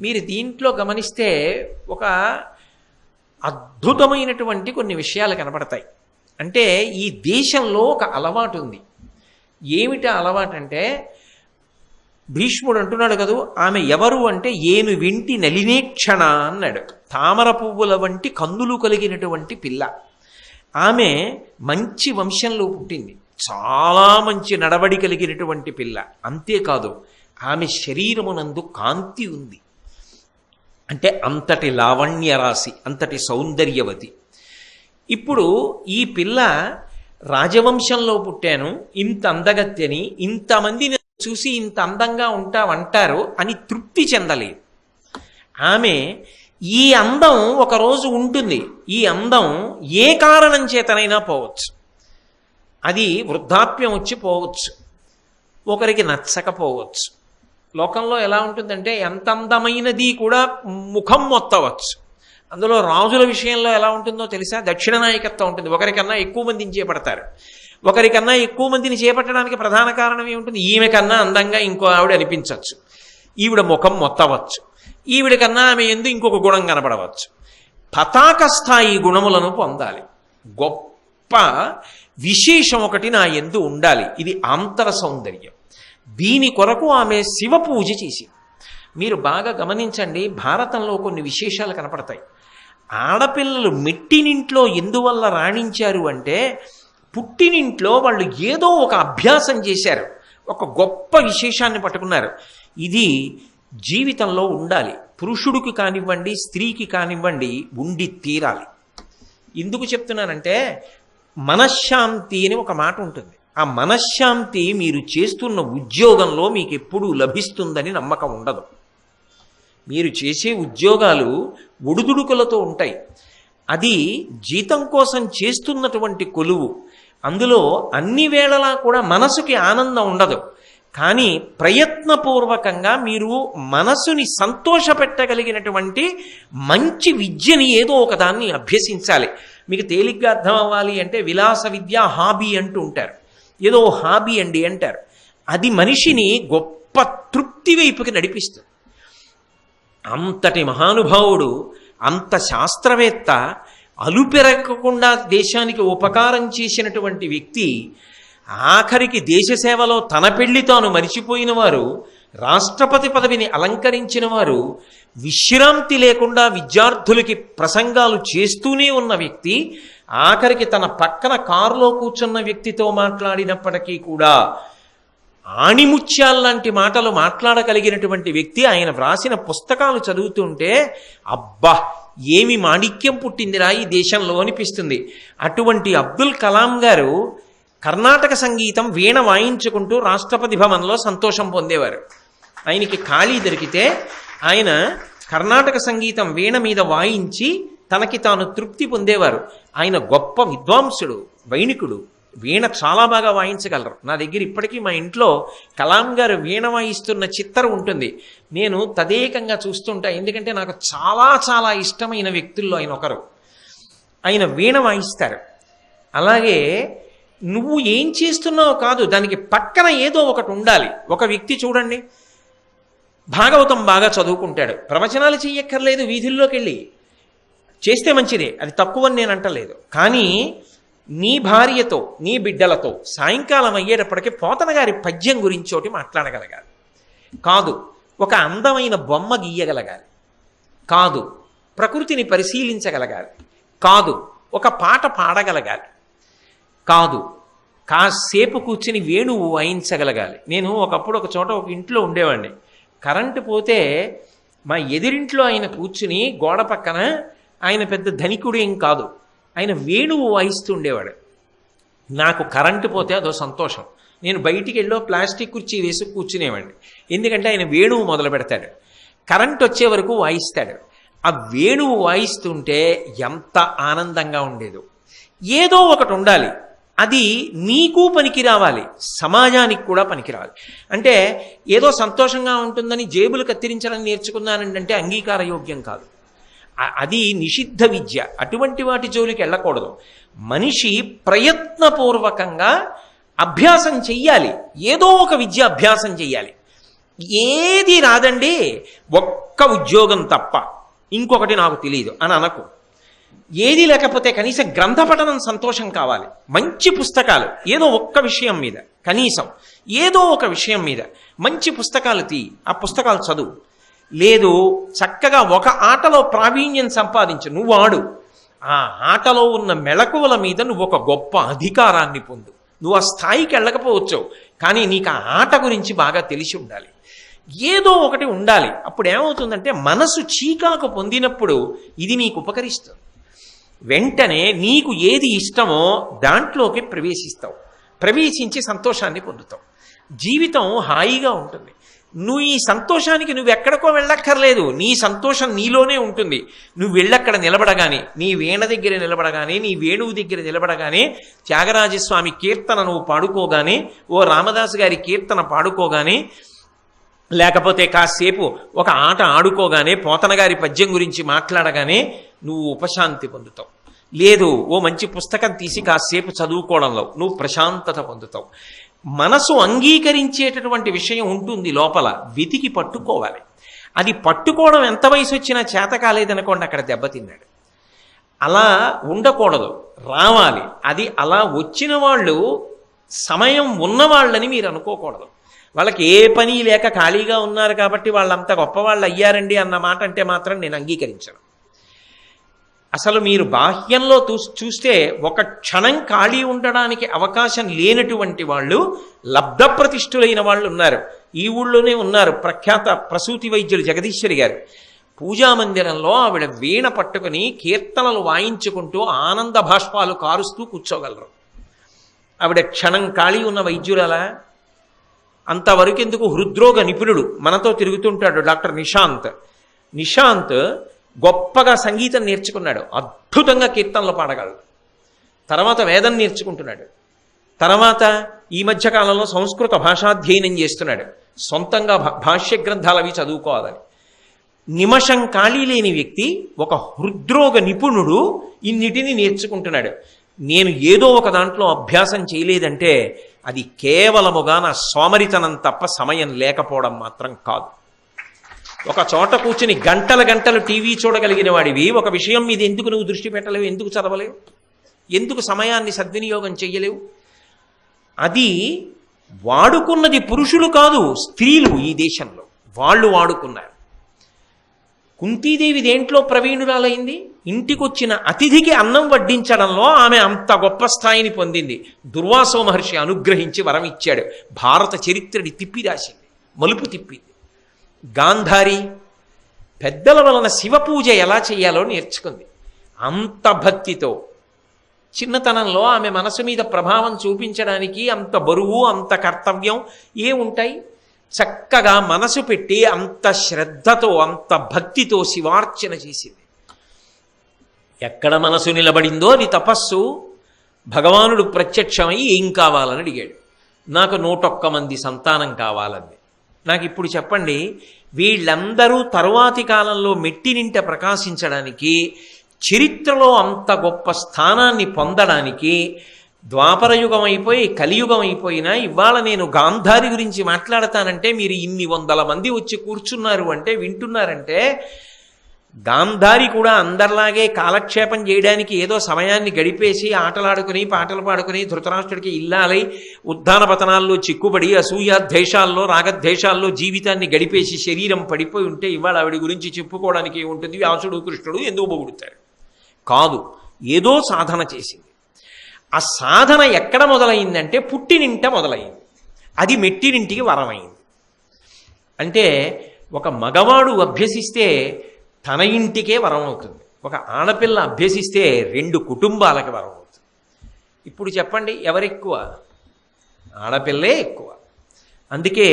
మీరు దీంట్లో గమనిస్తే ఒక అద్భుతమైనటువంటి కొన్ని విషయాలు కనపడతాయి. అంటే ఈ దేశంలో ఒక అలవాటు ఉంది. ఏమిటి అలవాటంటే అలవాటు అంటే భీష్ముడు అంటున్నాడు కదూ ఆమె ఎవరు అంటే ఏను వింటి నలినేక్షణ అన్నాడు. తామర పువ్వుల వంటి కందులు కలిగినటువంటి పిల్ల. ఆమె మంచి వంశంలో పుట్టింది. చాలా మంచి నడవడి కలిగినటువంటి పిల్ల. అంతేకాదు ఆమె శరీరమునందు కాంతి ఉంది. అంటే అంతటి లావణ్య రాశి అంతటి సౌందర్యవతి. ఇప్పుడు ఈ పిల్ల రాజవంశంలో పుట్టాను ఇంత అందగత్యని ఇంతమందిని చూసి ఇంత అందంగా ఉంటావంటారు అని తృప్తి చెందలేదు. ఆమె ఈ అందం ఒకరోజు ఉంటుంది ఈ అందం ఏ కారణం చేతనైనా పోవచ్చు. అది వృద్ధాప్యం వచ్చి పోవచ్చు ఒకరికి నచ్చకపోవచ్చు. లోకంలో ఎలా ఉంటుందంటే ఎంత అందమైనది కూడా ముఖం మొత్తవచ్చు. అందులో రాజుల విషయంలో ఎలా ఉంటుందో తెలుసా? దక్షిణ నాయకత్వం ఉంటుంది. ఒకరికన్నా ఎక్కువ మందిని చేపడతారు. ఒకరికన్నా ఎక్కువ మందిని చేపట్టడానికి ప్రధాన కారణం ఏముంటుంది? ఈమె కన్నా అందంగా ఇంకో ఆవిడ అనిపించవచ్చు ఈవిడ ముఖం మొత్తవచ్చు. ఈవిడ కన్నా ఆమె ఎందు ఇంకొక గుణం కనపడవచ్చు పతాక స్థాయి గుణములను పొందాలి. గొప్ప విశేషం ఒకటి నా ఎందు ఉండాలి. ఇది ఆంతర సౌందర్యం. దీని కొరకు ఆమె శివ పూజ చేసింది. మీరు బాగా గమనించండి భారతంలో కొన్ని విశేషాలు కనపడతాయి. ఆడపిల్లలు మెట్టినింట్లో ఎందువల్ల రాణించారు అంటే పుట్టినింట్లో వాళ్ళు ఏదో ఒక అభ్యాసం చేశారు ఒక గొప్ప విశేషాన్ని పట్టుకున్నారు. ఇది జీవితంలో ఉండాలి. పురుషుడికి కానివ్వండి స్త్రీకి కానివ్వండి ఉండి తీరాలి. ఎందుకు చెప్తున్నానంటే మనశ్శాంతి అని ఒక మాట ఉంటుంది. ఆ మనశ్శాంతి మీరు చేస్తున్న ఉద్యోగంలో మీకు ఎప్పుడూ లభిస్తుందని నమ్మకం ఉండదు. మీరు చేసే ఉద్యోగాలు ఒడుదుడుకులతో ఉంటాయి. అది జీతం కోసం చేస్తున్నటువంటి కొలువు. అందులో అన్ని వేళలా కూడా మనసుకి ఆనందం ఉండదు. కానీ ప్రయత్నపూర్వకంగా మీరు మనసుని సంతోషపెట్టగలిగినటువంటి మంచి విద్యని ఏదో ఒకదాన్ని అభ్యసించాలి. మీకు తేలిగ్గా అర్థం అవ్వాలి అంటే విలాస విద్య హాబీ అంటూ ఉంటారు. ఏదో హాబీ అండి అంటారు. అది మనిషిని గొప్ప తృప్తి వైపుకి నడిపిస్తుంది. అంతటి మహానుభావుడు అంత శాస్త్రవేత్త అలుపెరగకుండా దేశానికి ఉపకారం చేసినటువంటి వ్యక్తి ఆఖరికి దేశ సేవలో తన పెళ్ళి తాను మరిచిపోయిన వారు రాష్ట్రపతి పదవిని అలంకరించిన వారు విశ్రాంతి లేకుండా విద్యార్థులకి ప్రసంగాలు చేస్తూనే ఉన్న వ్యక్తి ఆఖరికి తన పక్కన కారులో కూర్చున్న వ్యక్తితో మాట్లాడినప్పటికీ కూడా ఆణిముత్యాల్లాంటి మాటలు మాట్లాడగలిగినటువంటి వ్యక్తి ఆయన వ్రాసిన పుస్తకాలు చదువుతుంటే అబ్బా ఏమి మాణిక్యం పుట్టిందిరా ఈ దేశంలో అనిపిస్తుంది. అటువంటి అబ్దుల్ కలాం గారు కర్ణాటక సంగీతం వీణ వాయించుకుంటూ రాష్ట్రపతి భవన్లో సంతోషం పొందేవారు. ఆయనకి ఖాళీ దొరికితే ఆయన కర్ణాటక సంగీతం వీణ మీద వాయించి తనకి తాను తృప్తి పొందేవారు. ఆయన గొప్ప విద్వాంసుడు వైణికుడు వీణ చాలా బాగా వాయించగలరు. నా దగ్గర ఇప్పటికీ మా ఇంట్లో కలాం గారు వీణ వాయిస్తున్న చిత్తర ఉంటుంది. నేను తదేకంగా చూస్తుంటా. ఎందుకంటే నాకు చాలా చాలా ఇష్టమైన వ్యక్తుల్లో ఆయన ఒకరు. ఆయన వీణ వాయిస్తారు. అలాగే నువ్వు ఏం చేస్తున్నావు కాదు దానికి పక్కన ఏదో ఒకటి ఉండాలి. ఒక వ్యక్తి చూడండి. భాగవతం బాగా చదువుకుంటాడు. ప్రవచనాలు చెయ్యక్కర్లేదు వీధుల్లోకి వెళ్ళి చేస్తే మంచిదే. అది తక్కువని నేను అంటలేదు. కానీ నీ భార్యతో నీ బిడ్డలతో సాయంకాలం అయ్యేటప్పటికీ పోతన గారి పద్యం గురించి ఒకటి మాట్లాడగలగాలి. కాదు ఒక అందమైన బొమ్మ గీయగలగాలి. కాదు ప్రకృతిని పరిశీలించగలగాలి. కాదు ఒక పాట పాడగలగాలి. కాదు కాసేపు కూర్చుని వేణువు వాయించగలగాలి. నేను ఒకప్పుడు ఒక చోట ఒక ఇంట్లో ఉండేవాడిని. కరెంటు పోతే మా ఎదిరింట్లో ఆయన కూర్చుని గోడ పక్కన ఆయన పెద్ద ధనికుడు ఏం కాదు. ఆయన వేణువు వాయిస్తూ ఉండేవాడు. నాకు కరెంటు పోతే అదో సంతోషం. నేను బయటికి వెళ్ళో ప్లాస్టిక్ కుర్చీ వేసి కూర్చునేవాడిని. ఎందుకంటే ఆయన వేణువు మొదలు పెడతాడు. కరెంట్ వచ్చే వరకు వాయిస్తాడు. ఆ వేణువు వాయిస్తుంటే ఎంత ఆనందంగా ఉండేదో. ఏదో ఒకటి ఉండాలి. అది నీకు పనికి రావాలి సమాజానికి కూడా పనికి రావాలి అంటే ఏదో సంతోషంగా ఉంటుందని జేబులు కత్తిరించడం నేర్చుకున్నానంటే అంగీకారయోగ్యం కాదు. అది నిషిద్ధ విద్య. అటువంటి వాటి జోలికి వెళ్ళకూడదు. మనిషి ప్రయత్నపూర్వకంగా అభ్యాసం చెయ్యాలి. ఏదో ఒక విద్య అభ్యాసం చెయ్యాలి. ఏది రాదండి ఒక్క ఉద్యోగం తప్ప. ఇంకొకటి నాకు తెలియదు అని అనకు. ఏది లేకపోతే కనీసం గ్రంథ పఠనం సంతోషం కావాలి. మంచి పుస్తకాలు ఏదో ఒక్క విషయం మీద కనీసం ఏదో ఒక విషయం మీద మంచి పుస్తకాలు తీ. ఆ పుస్తకాలు చదువు. లేదు చక్కగా ఒక ఆటలో ప్రావీణ్యం సంపాదించు నువ్వు ఆడు. ఆ ఆటలో ఉన్న మెళకువల మీద నువ్వు ఒక గొప్ప అధికారాన్ని పొందు. నువ్వు ఆ స్థాయికి వెళ్ళకపోవచ్చు కానీ నీకు ఆ ఆట గురించి బాగా తెలిసి ఉండాలి. ఏదో ఒకటి ఉండాలి. అప్పుడు ఏమవుతుందంటే మనసు చీకాకు పొందినప్పుడు ఇది నీకు ఉపకరిస్తుంది. వెంటనే నీకు ఏది ఇష్టమో దాంట్లోకి ప్రవేశిస్తావు. ప్రవేశించి సంతోషాన్ని పొందుతావు. జీవితం హాయిగా ఉంటుంది. నువ్వు ఈ సంతోషానికి నువ్వు ఎక్కడికో వెళ్ళక్కర్లేదు. నీ సంతోషం నీలోనే ఉంటుంది. నువ్వు వెళ్ళక్కడ నిలబడగానే నీ వీణ దగ్గర నిలబడగానే నీ వేణువు దగ్గర నిలబడగానే త్యాగరాజస్వామి కీర్తన నువ్వు పాడుకోగానే ఓ రామదాసు గారి కీర్తన పాడుకోగానే లేకపోతే కాసేపు ఒక ఆట ఆడుకోగానే పోతనగారి పద్యం గురించి మాట్లాడగానే నువ్వు ఉపశాంతి పొందుతావు. లేదు ఓ మంచి పుస్తకం తీసి కాసేపు చదువుకోవడంలో నువ్వు ప్రశాంతత పొందుతావు. మనసు అంగీకరించేటటువంటి విషయం ఉంటుంది లోపల. వెతికి పట్టుకోవాలి. అది పట్టుకోవడం ఎంత వయసు వచ్చినా చేత కాలేదనుకోండి అక్కడ దెబ్బతిన్నాడు అలా ఉండకూడదు. రావాలి. అది అలా వచ్చిన వాళ్ళు సమయం ఉన్నవాళ్ళని మీరు అనుకోకూడదు. వాళ్ళకి ఏ పని లేక ఖాళీగా ఉన్నారు కాబట్టి వాళ్ళంతా గొప్పవాళ్ళు అయ్యారండి అన్న మాట అంటే మాత్రం నేను అంగీకరించను. అసలు మీరు బాహ్యంలో చూ చూస్తే ఒక క్షణం ఖాళీ ఉండడానికి అవకాశం లేనటువంటి వాళ్ళు లబ్ధప్రతిష్ఠులైన వాళ్ళు ఉన్నారు. ఈ ఊళ్ళోనే ఉన్నారు ప్రఖ్యాత ప్రసూతి వైద్యులు జగదీశ్వరి గారు. పూజా మందిరంలో ఆవిడ వీణ పట్టుకుని కీర్తనలు వాయించుకుంటూ ఆనంద భాష్పాలు కారుస్తూ కూర్చోగలరు. ఆవిడ క్షణం ఖాళీ ఉన్న వైద్యులలా అంతవరకు ఎందుకు హృద్రోగ నిపుణుడు? మనతో తిరుగుతుంటాడు డాక్టర్ నిశాంత్. నిశాంత్ గొప్పగా సంగీతం నేర్చుకున్నాడు. అద్భుతంగా కీర్తనలు పాడగలడు. తర్వాత వేదం నేర్చుకుంటున్నాడు. తర్వాత ఈ మధ్యకాలంలో సంస్కృత భాషాధ్యయనం చేస్తున్నాడు. సొంతంగా భా- భాష్య గ్రంథాలు అవి చదువుకోవాలని. నిమషం ఖాళీ లేని వ్యక్తి ఒక హృద్రోగ నిపుణుడు ఇన్నిటిని నేర్చుకుంటున్నాడు. నేను ఏదో ఒక దాంట్లో అభ్యాసం చేయలేదంటే అది కేవలముగా నా సోమరితనం తప్ప సమయం లేకపోవడం మాత్రం కాదు. ఒక చోట కూర్చుని గంటల గంటలు టీవీ చూడగలిగిన వాడివి. ఒక విషయం మీద ఎందుకు నువ్వు దృష్టి పెట్టలేవు? ఎందుకు చదవలేవు? ఎందుకు సమయాన్ని సద్వినియోగం చెయ్యలేవు? అది వాడుకున్నది పురుషులు కాదు స్త్రీలు ఈ దేశంలో. వాళ్ళు వాడుకున్నారు. కుంతీదేవి దేంట్లో ప్రవీణురాలైంది? ఇంటికొచ్చిన అతిథికి అన్నం వడ్డించడంలో ఆమె అంత గొప్ప స్థాయిని పొందింది. దుర్వాసో మహర్షి అనుగ్రహించి వరం ఇచ్చాడు భారత చరిత్రని తిప్పిరాసింది. మలుపు తిప్పింది. గాంధారి పెద్దల వలన శివ పూజ ఎలా చేయాలో నేర్చుకుంది. అంత భక్తితో చిన్నతనంలో ఆమె మనసు మీద ప్రభావం చూపించడానికి అంత బరువు అంత కర్తవ్యం ఏ ఉంటాయి చక్కగా మనసు పెట్టి అంత శ్రద్ధతో అంత భక్తితో శివార్చన చేసింది. ఎక్కడ మనసు నిలబడిందో అది తపస్సు. భగవానుడు ప్రత్యక్షమై ఏం కావాలని అడిగాడు. నాకు నూటొక్క మంది సంతానం కావాలంది. నాకు ఇప్పుడు చెప్పండి వీళ్ళందరూ తరువాతి కాలంలో మెట్టినింట ప్రకాశించడానికి చరిత్రలో అంత గొప్ప స్థానాన్ని పొందడానికి ద్వాపరయుగం అయిపోయి కలియుగం అయిపోయినా ఇవాళ నేను గాంధారి గురించి మాట్లాడతానంటే మీరు ఇన్ని వందల మంది వచ్చి కూర్చున్నారు అంటే వింటున్నారంటే గాంధారి కూడా అందరిలాగే కాలక్షేపం చేయడానికి ఏదో సమయాన్ని గడిపేసి ఆటలాడుకుని పాటలు పాడుకుని ధృతరాష్ట్రుడికి ఇల్లాలై ఉద్దాన పతనాల్లో చిక్కుబడి అసూయ ద్వేషాల్లో రాగద్వేషాల్లో జీవితాన్ని గడిపేసి శరీరం పడిపోయి ఉంటే ఇవాళ ఆవిడ గురించి చెప్పుకోవడానికి ఏముంటుంది? వ్యాసుడు కృష్ణుడు ఎందుకు పొగుడుతారు కాదు ఏదో సాధన చేసింది. ఆ సాధన ఎక్కడ మొదలైందంటే పుట్టినింట మొదలైంది. అది మెట్టినింటికి వరమైంది. అంటే ఒక మగవాడు అభ్యసిస్తే తన ఇంటికే వరం అవుతుంది. ఒక ఆడపిల్ల అభ్యసిస్తే రెండు కుటుంబాలకి వరం అవుతుంది. ఇప్పుడు చెప్పండి ఎవరెక్కువ? ఆడపిల్లే ఎక్కువ. అందుకే